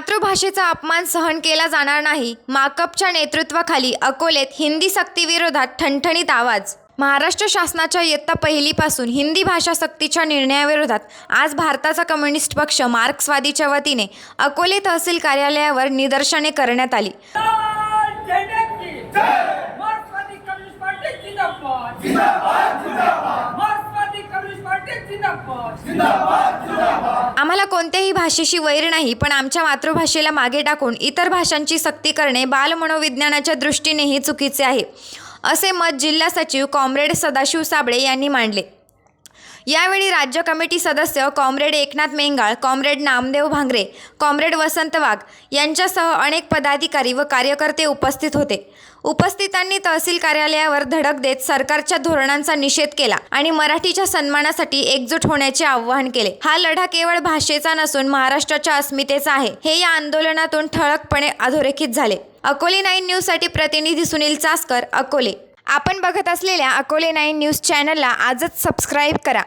मातृभाषेचा अपमान सहन केला जाणार नाही. माकपच्या नेतृत्वाखाली अकोलेत हिंदी सक्तीविरोधात ठणठणीत आवाज. महाराष्ट्र शासनाच्या इयत्ता पहिलीपासून हिंदी भाषा सक्तीच्या निर्णयाविरोधात आज भारताचा कम्युनिस्ट पक्ष मार्क्सवादीच्या वतीने अकोले तहसील कार्यालयावर निदर्शने करण्यात आली. जिंदाबाद. आम्हाला कोणत्याही भाषेशी वैर नाही पण आमच्या मातृभाषेला मागे टाकून इतर भाषांची सक्ती करणे बालमनोविज्ञानाच्या दृष्टीनेही चुकीचे आहे असे मत जिल्हा सचिव कॉम्रेड सदाशिव साबळे यांनी मांडले. यावेळी राज्य कमिटी सदस्य comrade Eknath Mengal comrade Namdev Bhangare comrade Vasant Wagh यांच्यासह अनेक पदाधिकारी व कार्यकर्ते उपस्थित होते. उपस्थितांनी तहसील कार्यालयावर धडक देत सरकारच्या धोरणांचा निषेध केला आणि मराठीच्या सन्मानासाठी एकजूट होण्याचे आवाहन केले. हा लढा केवळ भाषेचा नसून महाराष्ट्राच्या अस्मितेचा आहे. हे या आंदोलनातून ठळकपणे अधोरेखित झाले. अकोले नाईन न्यूजसाठी प्रतिनिधी सुनील चासकर अकोले. आपण बघत असलेल्या अकोले नाईन न्यूज चॅनलला आजच सबस्क्राईब करा.